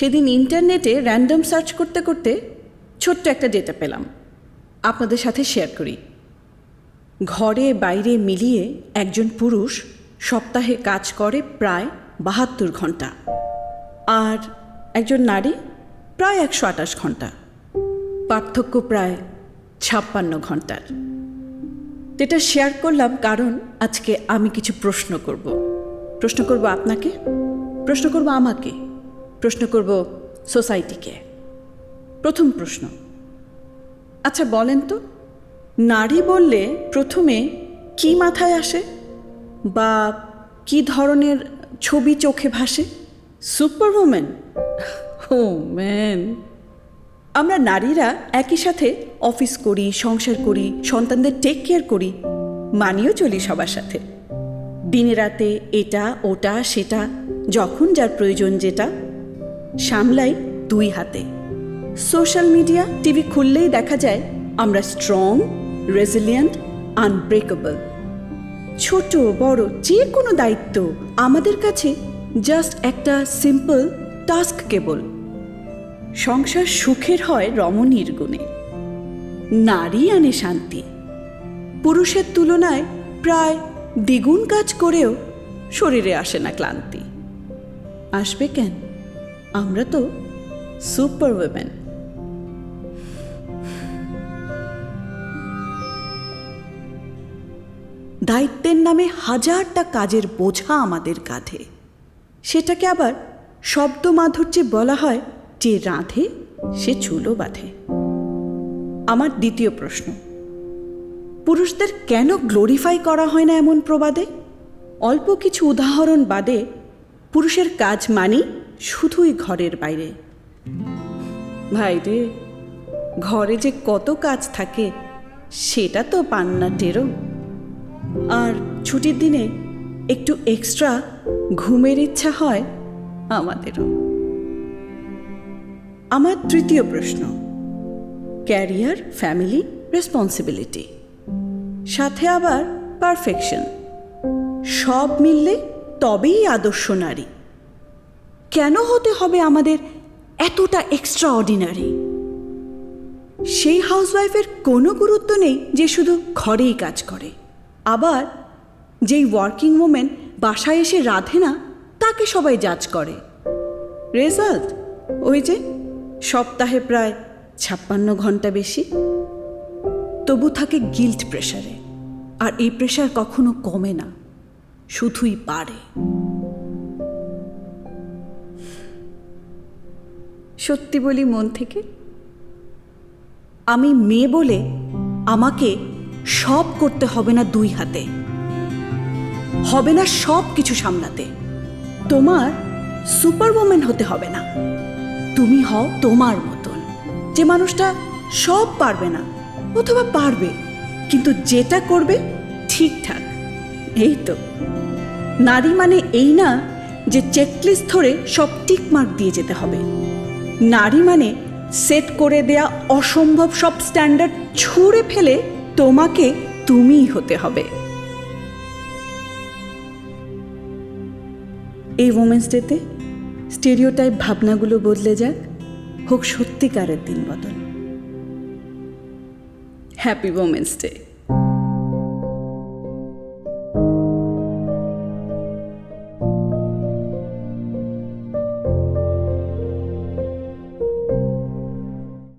সেদিন ইন্টারনেটে random search করতে করতে ছোট্ট একটা ডেটা পেলাম। আপনাদের সাথে শেয়ার করি। ঘরে বাইরে মিলিয়ে একজন পুরুষ সপ্তাহে কাজ করে প্রায় বাহাত্তর ঘণ্টা। আর একজন নারী প্রায় একশো আঠাশ ঘণ্টা। পার্থক্য প্রায় ছাপ্পান্ন ঘণ্টার। এটা শেয়ার করলাম কারণ আজকে আমি কিছু প্রশ্ন করব। প্রশ্ন করব আপনাকে? প্রশ্ন করব আমাকে? প্রশ্ন করব সোসাইটিকে। প্রথম প্রশ্ন। আচ্ছা বলেন তো, নারী বললে প্রথমে কি মাথায় আসে বা কি ধরনের ছবি চোখে ভাসে? সুপার ওমেন ও ম্যান আমরা নারীরা একই সাথে অফিস করি, সংসার করি, সন্তানদের টেক কেয়ার করি মানিয়েও চলি সবার সাথে। দিনে রাতে এটা, ওটা, সেটা, যখন যার প্রয়োজন যেটা সামলাই দুই হাতে। সোশ্যাল মিডিয়া, টিভি খুললেই দেখা যায় আমরা স্ট্রং রেজিলিয়েন্ট আনব্রেকেবল ছোট, বড় যে কোনো দায়িত্ব আমাদের কাছে জাস্ট একটা সিম্পল টাস্ক কেবল। সংসার সুখের হয় রমণীর গুণে। নারী আনে শান্তি। পুরুষের তুলনায় প্রায় দ্বিগুণ কাজ করেও শরীরে আসে না ক্লান্তি। আসবে কেন? আমরা তো সুপার উইমেন। দায়িত্বের নামে হাজারটা কাজের বোঝা আমাদের কাঁধে। সেটাকে আবার শব্দ মাধুর্যে বলা হয় যে রাঁধে, সে চুলো বাঁধে। আমার দ্বিতীয় প্রশ্ন, পুরুষদের কেন গ্লোরিফাই করা হয় না এমন প্রবাদে? অল্প কিছু উদাহরণ বাদে, পুরুষের কাজ মানি শুধুই ঘরের বাইরে। ভাই রে, ঘরে যে কত কাজ থাকে, সেটা তো পান না টেরো আর ছুটির দিনে একটু এক্সট্রা ঘুমের ইচ্ছা হয় আমাদেরও। আমার তৃতীয় প্রশ্ন ক্যারিয়ার ফ্যামিলি রেসপন্সিবিলিটি সাথে আবার পারফেকশন সব মিললে তবেই আদর্শ নারী। কেন হতে হবে আমাদের এতটা এক্সট্রা অর্ডিনারি সেই হাউসওয়াইফের কোনো গুরুত্ব নেই যে শুধু ঘরেই কাজ করে। আবার যেই ওয়ার্কিং ওমেন বাসায় এসে রাধে না, তাকে সবাই জাজ করে। রেজাল্ট ওই যে সপ্তাহে প্রায় ছাপ্পান্ন ঘণ্টা বেশি। তবু থাকে গিল্ট প্রেশারে আর এই প্রেশার কখনো কমে না। শুধুই বাড়ে। সত্যি বলি মন থেকে, আমি মেয়ে বলে আমাকে সব করতে হবে না দুই হাতে। হবে না সব কিছু সামলাতে। তোমার সুপার ওমেন হতে হবে না। তুমি হও তোমার মতন। যে মানুষটা সব পারবে না, অথবা পারবে, কিন্তু যেটা করবে ঠিকঠাক। এই তো। নারী মানে এই না যে চেকলিস্ট ধরে সব টিক মার্ক দিয়ে যেতে হবে। নারী মানে সেট করে দেয়া অসম্ভব সব স্ট্যান্ডার্ড ছুঁড়ে ফেলে তোমাকে তুমিই হতে হবে। এই ওমেন্স ডেতে স্টেরিওটাইপ ভাবনাগুলো বদলে যাক, হোক সত্যিকারের দিন বদল। Happy women's day